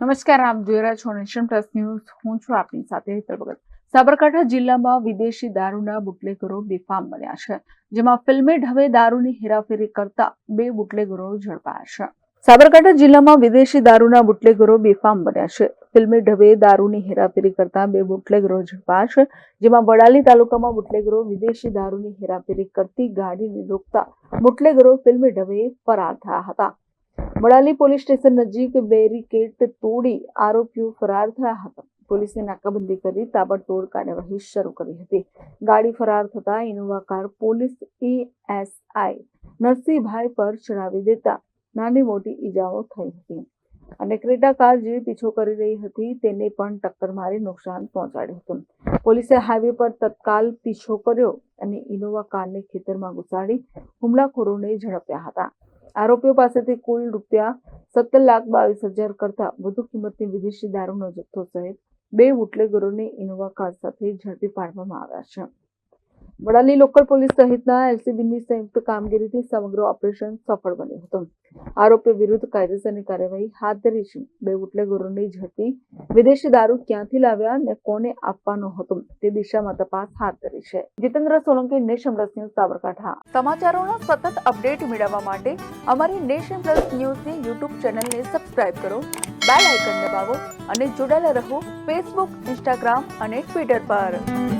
નમસ્કાર, આપ જોઈ રહ્યા છો નેશન પ્લસ ન્યૂઝ. હું છું આપની સાથે હેતલ ભગત. સાબરકાંઠા જિલ્લામાં વિદેશી દારૂના બુટલેગરો બેફામ બન્યા છે, જેમાં ફિલ્મે ઢવે દારૂની હેરાફેરી કરતા બે બુટલેગરો ઝડપાયા છે. સાબરકાંઠા જિલ્લામાં વિદેશી દારૂના બુટલેગરો બેફામ બન્યા છે ફિલ્મે ઢવે દારૂની હેરાફેરી કરતા બે બુટલેગરો ઝડપાયા છે, જેમાં વડાલી તાલુકામાં બુટલેગરો વિદેશી દારૂની હેરાફેરી કરતી ગાડીને રોકતા બુટલેગરો ફિલ્મે ઢવે ફરાર થયા હતા. વડાલી પોલીસ સ્ટેશન નજીક બેરીકેટ તોડી આરોપીઓ ફરાર થયા હતા. પોલીસે નાકાબંધી કરી તાબડતોડ કાર્યવાહી શરૂ કરી હતી. ગાડી ફરાર થતા Innova car police ASI Narsinhbhai પર ચડાવી દેતા નાની મોટી ઈજાઓ થઈ હતી અને ક્રેટા કાર જે પીછો કરી રહી હતી તેને પણ ટક્કર મારી નુકસાન પહોંચાડ્યું હતું. પોલીસે હાઈવે પર તત્કાલ પીછો કર્યો અને ઇનોવા કારને ખેતરમાં ઘુસાડી હુમલાખોરોને ઝડપ્યા હતા. આરોપીઓ પાસેથી કુલ રૂપિયા સત્તર લાખ બાવીસ હજાર કરતા વધુ કિંમતની વિદેશી દારૂનો જથ્થો સહિત બે બુટલેગરોને ઇનોવા કાર સાથે ઝડપી પાડવામાં આવ્યા છે. વડાલી લોકલ પોલીસ સહિતના એલસીબીની સંયુક્ત કામગીરીથી સમગ્ર ઓપરેશન સફળ બન્યું હતું. આરોપી વિરુદ્ધ કાયદેસરની કાર્યવાહી હાથ ધરી છે. બે ગુરુની ઝડપી વિદેશી દારૂ ક્યાંથી લાવ્યા અને કોને આપવાનો હતો તે દિશામાં તપાસ હાથ ધરી છે. Jitendra Solanki, nation plus news, Sabarkantha. સમાચારોના સતત અપડેટ મેળવવા માટે અમારી નેશન પ્લસ ન્યૂઝની યુટ્યુબ ચેનલને સબસ્ક્રાઇબ કરો, બેલ આઇકન દબાવો અને જોડાયેલા રહો ફેસબુક, ઇન્સ્ટાગ્રામ અને ટ્વિટર પર.